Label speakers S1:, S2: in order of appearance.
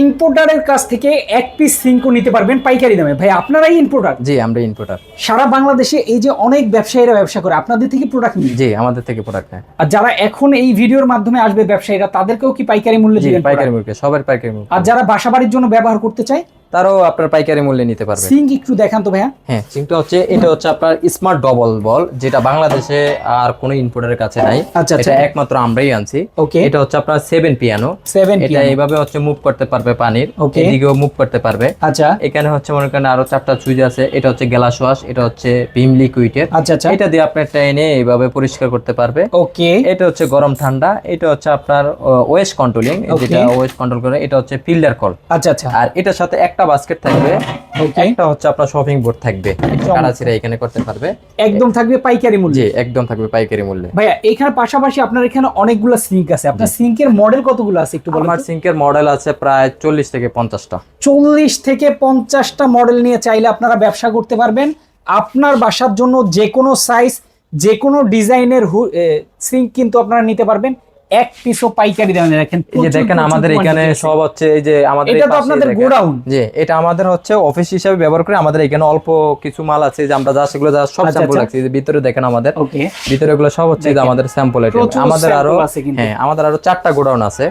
S1: ইম্পোর্টারের কাছ থেকে এক পিস সিঙ্কো নিতে পারবেন পাইকারি দামে। ভাই আপনারাই ইম্পোর্টার
S2: জি আমরা ইম্পোর্টার
S1: সারা বাংলাদেশে এই যে অনেক ব্যবসায়ীরা ব্যবসা করে আপনাদের থেকে প্রোডাক্ট নিয়ে?
S2: জি আমাদের থেকে প্রোডাক্ট নেয়।
S1: আর যারা এখন এই ভিডিওর মাধ্যমে আসবে ব্যবসায়ীরা তাদেরকেও কি পাইকারি মূল্যে দিবেন
S2: পাইকারি মূল্যে সবার পাইকারি মূল্য।
S1: আর যারা বাসা বাড়ির জন্য ব্যবহার করতে চায়
S2: তারও আপনার পাইকারি মূল্যে নিতে পারবে
S1: সিঙ্ক একটু দেখান তো ভাইয়া।
S2: হ্যাঁ কিন্তু হচ্ছে এটা হচ্ছে আপনার স্মার্ট ডবল বল যেটা বাংলাদেশে আর কোনো ইম্পোর্টারের কাছে নাই।
S1: আচ্ছা, আচ্ছা।
S2: এটা একমাত্র আমরাই আনছি।
S1: ওকে
S2: এটা হচ্ছে আপনার সেভেন পিয়ানো
S1: সেভেন
S2: এটা এইভাবে হচ্ছে মুভ করতে পারবে পানির. এদিকেও মুভ করতে পারবে।
S1: আচ্ছা।
S2: এখানে হচ্ছে মনে করেন আরও চারটা সুইচ আছে। এটা হচ্ছে গ্লাস ওয়াশ এটা হচ্ছে ভিম লিকুইডের
S1: আচ্ছা আচ্ছা।
S2: এটা দিয়ে আপনার টাইনে এইভাবে পরিষ্কার করতে পারবে।
S1: ওকে
S2: এটা হচ্ছে গরম ঠান্ডা। এটা হচ্ছে আপনার ওয়েস্ট কন্ট্রোলিং যেটা ওয়েস্ট কন্ট্রোল করে এটা হচ্ছে ফিল্টার কল
S1: আচ্ছা আচ্ছা।
S2: আর এটার সাথে একটা বাস্কেট থাকবে একটা হচ্ছে আপনার শপিং বোর্ড থাকবে কারাচিরা এখানে করতে পারবে।
S1: একদম থাকবে পাইকারি মূল্যে।
S2: জি একদম থাকবে পাইকারি মূল্যে।
S1: ভাইয়া এখানে পাশাপাশি আপনার এখানে অনেকগুলো সিঙ্ক আছে। আপনার সিঙ্কের মডেল কতগুলো আছে একটু বলুন
S2: আমার সিঙ্কের মডেল আছে প্রায় চল্লিশ থেকে পঞ্চাশটা।
S1: চল্লিশ থেকে পঞ্চাশটা মডেল নিয়ে চাইলে আপনারা ব্যবসা করতে পারবেন। আপনার বাসার জন্য যে কোনো সাইজ যে কোনো ডিজাইনের সিঙ্ক কিন্তু আপনারা নিতে পারবেন। এক পিসও পাইকারি দামে রাখেন
S2: এই যে দেখেন আমাদের এখানে সব হচ্ছে এই যে আমাদের
S1: এটা তো আপনাদের গোডাউন।
S2: জি এটা আমাদের হচ্ছে অফিস হিসেবে ব্যবহার করে। আমাদের এখানে অল্প কিছু মাল আছে যে আমরা যা সেগুলো যা সব
S1: আচ্ছা,
S2: স্যাম্পল
S1: আচ্ছা।
S2: রাখছি। যে ভিতরে দেখেন আমাদের। ভিতরে এগুলো সব হচ্ছে যে আমাদের স্যাম্পল আইটেম আমাদের
S1: আরও।
S2: হ্যাঁ আমাদের আরও চারটা গোডাউন আছে।